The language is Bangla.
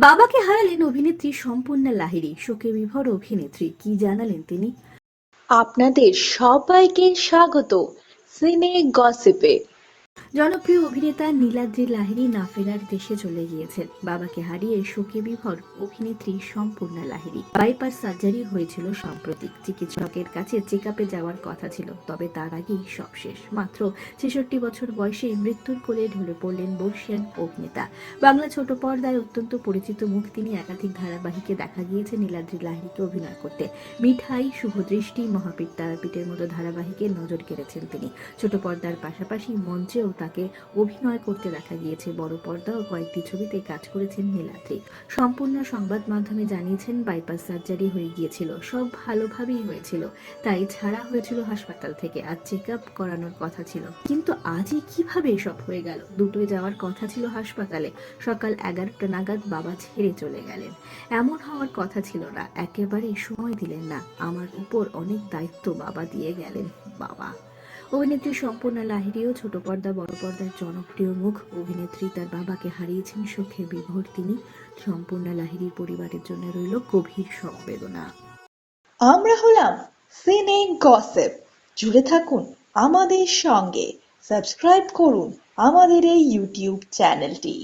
বাবাকে হারালেন অভিনেত্রী সম্পূর্ণ লাহিড়ী, শোকে বিভোর অভিনেত্রী, কি জানালেন তিনি? আপনাদের সবাইকে স্বাগত। সিনে গসিপে। জনপ্রিয় অভিনেতা নীলাদ্রি লাহিড়ী না ফেরার দেশে চলে গিয়েছেন। বাবাকে হারিয়ে শোকে বিভোর অভিনেত্রী সম্পূর্ণা লাহিড়ী। বাইপাস সার্জারি হয়েছিল সম্প্রতি চিকিৎসকের কাছে চেক আপে যাওয়ার কথা ছিল, তবে তার আগেই সব শেষ। মাত্র ছেষট্টি বছর বয়সে মৃত্যুর কোলে ঢলে পড়লেন বর্ষিয়ান অভিনেতা। বাংলা ছোট পর্দায় অত্যন্ত পরিচিত মুখ তিনি একাধিক ধারাবাহিকে দেখা গিয়েছে নীলাদ্রি লাহিড়ীকে অভিনয় করতে। মিঠাই, শুভদৃষ্টি, মহাপীর তারাপীঠের মতো ধারাবাহিকে নজর কেড়েছেন তিনি। ছোট পর্দার পাশাপাশি মঞ্চেও তাকে অভিনয় করতে দেখা গিয়েছে। বড় পর্দা ও কয়েকটি ছবিতে কাজ করেছেন নীলাদ্রি। সম্পূর্ণ সংবাদ মাধ্যমে জানিয়েছেন, বাইপাস সার্জারি হয়ে গিয়েছিল। সব ভালোভাবেই হয়েছিল। তাই ছাড়া হয়েছিল হাসপাতাল থেকে। আর চেক আপ করানোর কথা ছিল। কিন্তু আজই কীভাবে এসব হয়ে গেল? দুটোই যাওয়ার কথা ছিল হাসপাতালে। সকাল এগারোটা নাগাদ বাবা ছেড়ে চলে গেলেন। এমন হওয়ার কথা ছিল না। একেবারেই সময় দিলেন না। আমার উপর অনেক দায়িত্ব বাবা দিয়ে গেলেন। বাবা অভিনেত্রী সম্পূর্ণা লাহিড়িও ছোট পর্দা, বড় পর্দার জনপ্রিয় মুখ। অভিনেত্রী তার বাবাকে হারিয়েছেন সুখে বিভোর। তিনি সম্পূর্ণা লাহিড়ির পরিবারের জন্য রইল গভীর সমবেদনা আমরা হলাম সিনে গসেপ জুড়ে থাকুন আমাদের সঙ্গে। সাবস্ক্রাইব করুন আমাদের এই ইউটিউব চ্যানেলটি